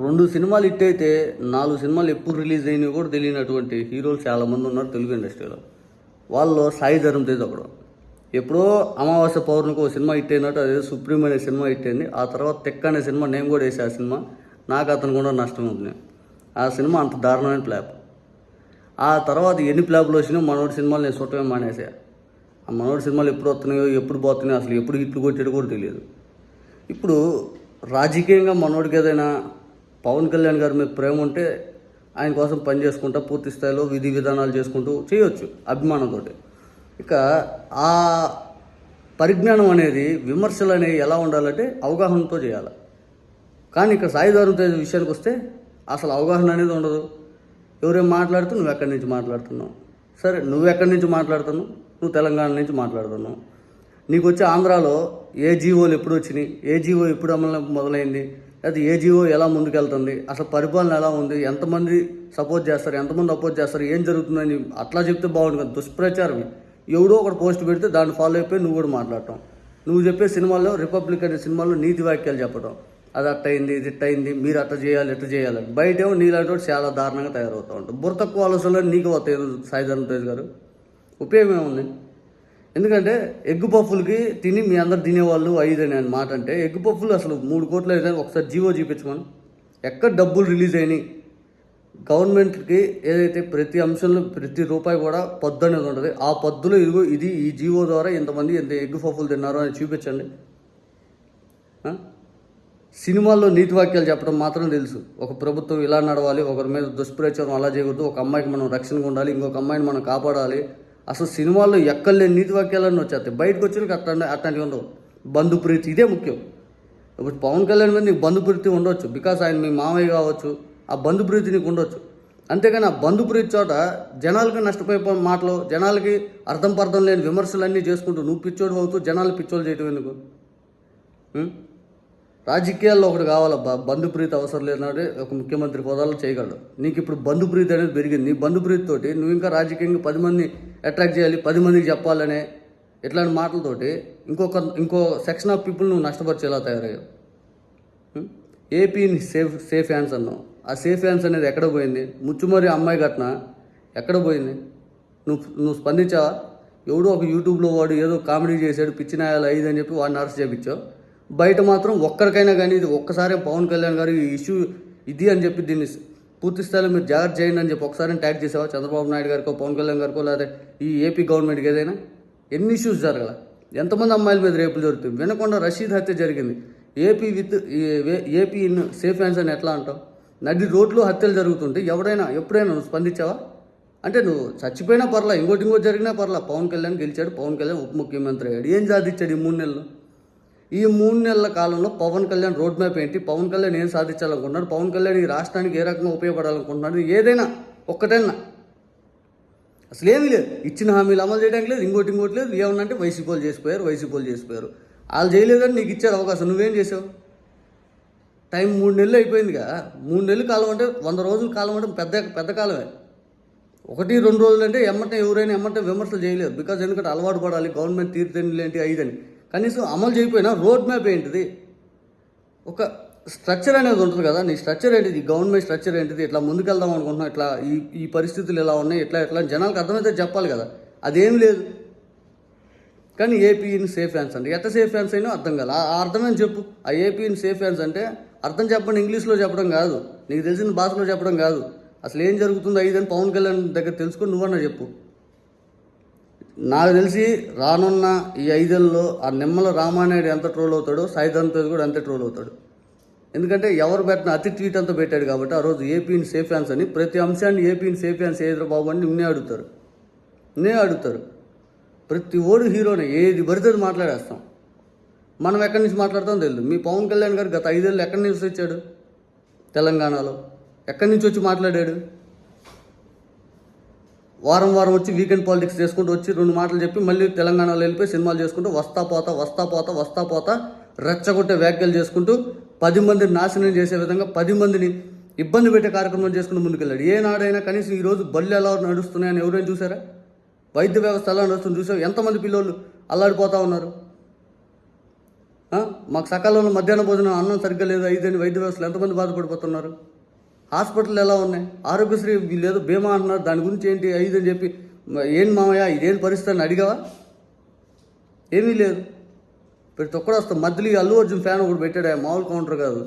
రెండు సినిమాలు హిట్ అయితే నాలుగు సినిమాలు ఎప్పుడు రిలీజ్ అయినవి కూడా తెలియనటువంటి హీరోలు చాలామంది ఉన్నారు తెలుగు ఇండస్ట్రీలో. వాళ్ళు సాయి ధరం తేజ్ ఒకడు. ఎప్పుడో అమావాస్య పౌర్ణమికి ఒక సినిమా హిట్ అయినట్టు అదే సుప్రీం అనే సినిమా హిట్ అయింది. ఆ తర్వాత తెక్క అనే సినిమా నేను కూడా వేసే ఆ సినిమా నాకు అతను కూడా నష్టం ఉంది. ఆ సినిమా అంత దారుణమైన ప్లాప్. ఆ తర్వాత ఎన్ని ప్లాప్లు వచ్చినాయో మనోడి సినిమాలు నేను చూడటమే మానేసా. ఆ మనోడి సినిమాలు ఎప్పుడు వస్తున్నాయో ఎప్పుడు పోతున్నాయో అసలు ఎప్పుడు హిట్లు కొట్టాడు కూడా తెలియదు. ఇప్పుడు రాజకీయంగా మనోడికి ఏదైనా పవన్ కళ్యాణ్ గారి మీద ప్రేమ ఉంటే ఆయన కోసం పని చేసుకుంటా పూర్తి స్థాయిలో విధి విధానాలు చేసుకుంటూ చేయొచ్చు అభిమానంతో ఇక ఆ పరిజ్ఞానం అనేది విమర్శలు అనేవి ఎలా ఉండాలంటే అవగాహనతో చేయాలి. కానీ ఇక్కడ సాయిదారు తేజ్ విషయానికి వస్తే అసలు అవగాహన అనేది ఉండదు. ఎవరేం మాట్లాడుతూ నువ్వు ఎక్కడి నుంచి మాట్లాడుతున్నావు? సరే నువ్వు ఎక్కడి నుంచి మాట్లాడుతున్నావు? నువ్వు తెలంగాణ నుంచి మాట్లాడుతున్నావు. నీకు వచ్చే ఆంధ్రాలో ఏ జీవోలు ఎప్పుడు వచ్చినాయి? ఏ జీవో ఎప్పుడు అమలు మొదలైంది? లేదా ఏ జీవో ఎలా ముందుకెళ్తుంది అసలు పరిపాలన ఎలా ఉంది ఎంతమంది సపోర్ట్ చేస్తారు ఎంతమంది అపోజ్ చేస్తారు ఏం జరుగుతుందని అట్లా చెప్తే బాగుంది కదా. దుష్ప్రచారం. ఎవడో ఒకటి పోస్ట్ పెడితే దాన్ని ఫాలో అయిపోయి నువ్వు కూడా మాట్లాడటం. నువ్వు చెప్పే సినిమాల్లో రిపబ్లిక్ అనే సినిమాలో నీతి వాక్యాలు చెప్పడం అది అట్టయింది ఇది ఇట్టయింది మీరు అట్ట చేయాలి ఇట్ట చేయాలి బయట ఏమో నీలాంటి వాడు చాలా దారుణంగా తయారవుతూ ఉంటాం బుర్ర తక్కువ ఆలోచనలు నీకు వస్తాయి సాయిధరం తేజ్ గారు. ఉపయోగం ఏముంది? ఎందుకంటే ఎగ్ పఫ్ఫులకి తిని మీ అందరు తినేవాళ్ళు ఐదు అని మాట అంటే ఎగ్ పఫ్ఫులు అసలు మూడు కోట్లు అయితే ఒకసారి జీవో చూపించమను. ఎక్కడ డబ్బులు రిలీజ్ అయినాయి? గవర్నమెంట్కి ఏదైతే ప్రతి అంశంలో ప్రతి రూపాయి కూడా పద్దు అనేది ఉంటుంది. ఆ పద్దులో ఇదిగో ఇది ఈ జీవో ద్వారా ఇంతమంది ఎంత ఎగ్ పఫ్ఫులు తిన్నారు అని చూపించండి. సినిమాల్లో నీతి వాక్యాలు చెప్పడం మాత్రం తెలుసు. ఒక ప్రభుత్వం ఇలా నడవాలి ఒకరి మీద దుష్ప్రచారం అలా చేయకూడదు ఒక అమ్మాయికి మనం రక్షణగా ఉండాలి ఇంకొక అమ్మాయిని మనం కాపాడాలి అసలు సినిమాల్లో ఎక్కడలేని నీతి వాక్యాలన్నీ వచ్చేస్తాయి. బయటకు వచ్చినాక అట్లా అట్లాంటివి ఉండవు. బంధుప్రీతి ఇదే ముఖ్యం. ఇప్పుడు పవన్ కళ్యాణ్ మీద నీకు బంధుప్రీతి ఉండొచ్చు. బికాస్ ఆయన మీ మామయ్య కావచ్చు. ఆ బంధుప్రీతి నీకు ఉండొచ్చు. అంతేగాని ఆ బంధుప్రీతి చోట జనాలకి నష్టపోయే మాటలు జనాలకి అర్థం పర్థం లేని విమర్శలన్నీ చేసుకుంటూ నువ్వు పిచ్చోడు అవుతూ జనాలు పిచ్చోళ్ళు చేయటం ఎందుకు? రాజకీయాల్లో ఒకటి కావాలబ్బా బంధుప్రీతి అవసరం లేదంటే ఒక ముఖ్యమంత్రి హోదాలో చేయగలడు. నీకు ఇప్పుడు బంధుప్రీతి అనేది పెరిగింది. నీ బంధుప్రీతి నువ్వు ఇంకా రాజకీయంగా పది మంది అట్రాక్ట్ చేయాలి పది మందికి చెప్పాలనే ఇట్లాంటి మాటలతోటి ఇంకొక ఇంకో సెక్షన్ ఆఫ్ పీపుల్ నువ్వు నష్టపరిచేలా తయారయ్యావు. ఏపీని సేఫ్ సేఫ్ హ్యాండ్స్ అన్నావు. ఆ సేఫ్ హ్యాండ్స్ అనేది ఎక్కడ పోయింది? ముచ్చుమరి అమ్మాయి ఘటన ఎక్కడ పోయింది? నువ్వు నువ్వు స్పందించావా? ఎవడో ఒక యూట్యూబ్లో వాడు ఏదో కామెడీ చేశాడు పిచ్చి నాయాలు అని చెప్పి వాడిని అరెస్ట్ చేయించావు. బయట మాత్రం ఒక్కరికైనా కానీ ఇది ఒక్కసారి పవన్ కళ్యాణ్ గారు ఈ ఇష్యూ ఇది అని చెప్పి దీన్ని పూర్తి స్థాయిలో మీరు జాగ్రత్త చేయండి అని చెప్పి ఒకసారి ట్యాగ్ చేసావా? చంద్రబాబు నాయుడు గారికో పవన్ కళ్యాణ్ గారికో లేదా ఈ ఏపీ గవర్నమెంట్కి ఏదైనా? ఎన్ని ఇష్యూస్ జరగల? ఎంతమంది అమ్మాయిల మీద రేపులు జరుగుతాయి? వినకుండా రషీద్ హత్య జరిగింది. AP with AP in safe hands అని ఎట్లా అంటావు? నది రోడ్లో హత్యలు జరుగుతుంటే ఎవడైనా ఎప్పుడైనా నువ్వు స్పందించావా? అంటే నువ్వు చచ్చిపోయినా పర్లా ఇంకోటి ఇంకోటి జరిగినా పర్లా పవన్ కళ్యాణ్ గెలిచాడు పవన్ కళ్యాణ్ ఉప ముఖ్యమంత్రి అయ్యాడు. ఏం సాధించాడు ఈ మూడు నెలలు? ఈ మూడు నెలల కాలంలో పవన్ కళ్యాణ్ రోడ్ మ్యాప్ ఏంటి? పవన్ కళ్యాణ్ ఏం సాధించాలనుకుంటున్నాడు? పవన్ కళ్యాణ్ ఈ రాష్ట్రానికి ఏ రకంగా ఉపయోగపడాలనుకుంటున్నాడు? ఏదైనా ఒక్కటైనా. అసలు ఏమీ లేదు. ఇచ్చిన హామీలు అమలు చేయడానికి లేదు ఇంకోటి ఇంకోటి లేదు. ఏమన్నంటే వైసీపీలు చేసిపోయారు వైసీపీలు చేసిపోయారు. వాళ్ళు చేయలేదని నీకు ఇచ్చారు అవకాశం. నువ్వేం చేసావు? టైం మూడు నెలలు అయిపోయిందిగా. మూడు నెలలు కాలం అంటే వంద రోజుల కాలం అంటే పెద్ద పెద్ద కాలమే. ఒకటి రెండు రోజులు అంటే ఎమ్మటే ఎవరైనా ఎమ్మటే విమర్శలు చేయలేదు బికాజ్ ఎందుకంటే అలవాటు పడాలి. గవర్నమెంట్ తీర్థండి ఏంటి ఐదని కనీసం అమలు చేయకపోయినా రోడ్ మ్యాప్ ఏంటిది? ఒక స్ట్రక్చర్ అనేది ఉంటుంది కదా నీ స్ట్రక్చర్ ఏంటిది? గవర్నమెంట్ స్ట్రక్చర్ ఏంటిది? ఇట్లా ముందుకెళ్దాం అనుకుంటున్నాం ఇట్లా ఈ ఈ పరిస్థితులు ఎలా ఉన్నాయి ఇట్లా ఇట్లా జనాలకు అర్థమైతే చెప్పాలి కదా. అదేం లేదు. కానీ ఏపీని సేఫ్ హ్యాన్స్ అంటే ఎంత సేఫ్ హ్యాన్స్ అయినా అర్థం కాదు. ఆ అర్థమని చెప్పు? ఆ ఏపీని సేఫ్ హ్యాన్స్ అంటే అర్థం చెప్పండి ఇంగ్లీష్లో చెప్పడం కాదు. నీకు తెలిసిన భాషలో చెప్పడం కాదు. అసలు ఏం జరుగుతుందో ఐదని పవన్ కళ్యాణ్ దగ్గర తెలుసుకొని నువ్వన్నా చెప్పు. నాకు తెలిసి రానున్న ఈ ఐదేళ్ళలో ఆ నిమ్మల రామానాయుడు ఎంత ట్రోల్ అవుతాడో సాయిధన్ తేజ్ కూడా అంతే ట్రోల్ అవుతాడు. ఎందుకంటే ఎవరు పెట్టిన అతి ట్వీట్ అంతా పెట్టాడు కాబట్టి ఆ రోజు ఏపీని సేఫ్ హ్యాన్స్ అని ప్రతి అంశాన్ని ఏపీని సేఫ్ హ్యాన్స్ ఏదో బాబు అని నిన్నే అడుగుతారు. నిన్నే అడుగుతారు. ప్రతి ఓడు హీరోనే ఏది పడితే మాట్లాడేస్తాం. మనం ఎక్కడి నుంచి మాట్లాడతాం తెలియదు మీ పవన్ కళ్యాణ్ గారు గత ఐదేళ్ళు ఎక్కడి నుంచి వచ్చాడు? తెలంగాణలో. ఎక్కడి నుంచి వచ్చి మాట్లాడాడు? వారం వారం వచ్చి వీకెండ్ పాలిటిక్స్ చేసుకుంటూ వచ్చి రెండు మాటలు చెప్పి మళ్ళీ తెలంగాణలో వెళ్ళిపోయి సినిమాలు చేసుకుంటూ వస్తా పోతా వస్తా పోతా వస్తా పోతా రెచ్చగొట్టే వ్యాఖ్యలు చేసుకుంటూ పది మందిని నాశనం చేసే విధంగా పది మందిని ఇబ్బంది పెట్టే కార్యక్రమం చేసుకుని ముందుకెళ్ళాడు. ఏనాడైనా కనీసం ఈరోజు బళ్ళు ఎలా నడుస్తున్నాయని ఎవరైనా చూసారా? వైద్య వ్యవస్థ ఎలా నడుస్తుంది చూసావు? ఎంతమంది పిల్లోళ్ళు అల్లాడిపోతూ ఉన్నారు? మాకు సకాలంలో మధ్యాహ్న భోజనం అన్నం సరిగ్గా లేదు ఐదని వైద్య వ్యవస్థలు ఎంతమంది బాధపడిపోతున్నారు? హాస్పిటల్ ఎలా ఉన్నాయి? ఆరోగ్యశ్రీ లేదు బీమా అంటున్నారు దాని గురించి ఏంటి ఐదు అని చెప్పి ఏం మామయ్య ఇదేం పరిస్థితి అని అడిగావా? ఏమీ లేదు. ప్రతి ఒక్కడు వస్తాం మధ్యలో అల్లు అర్జున్ ఫ్యాన్ ఒకటి పెట్టాడు ఆ మామూలు కౌంటర్ కాదు.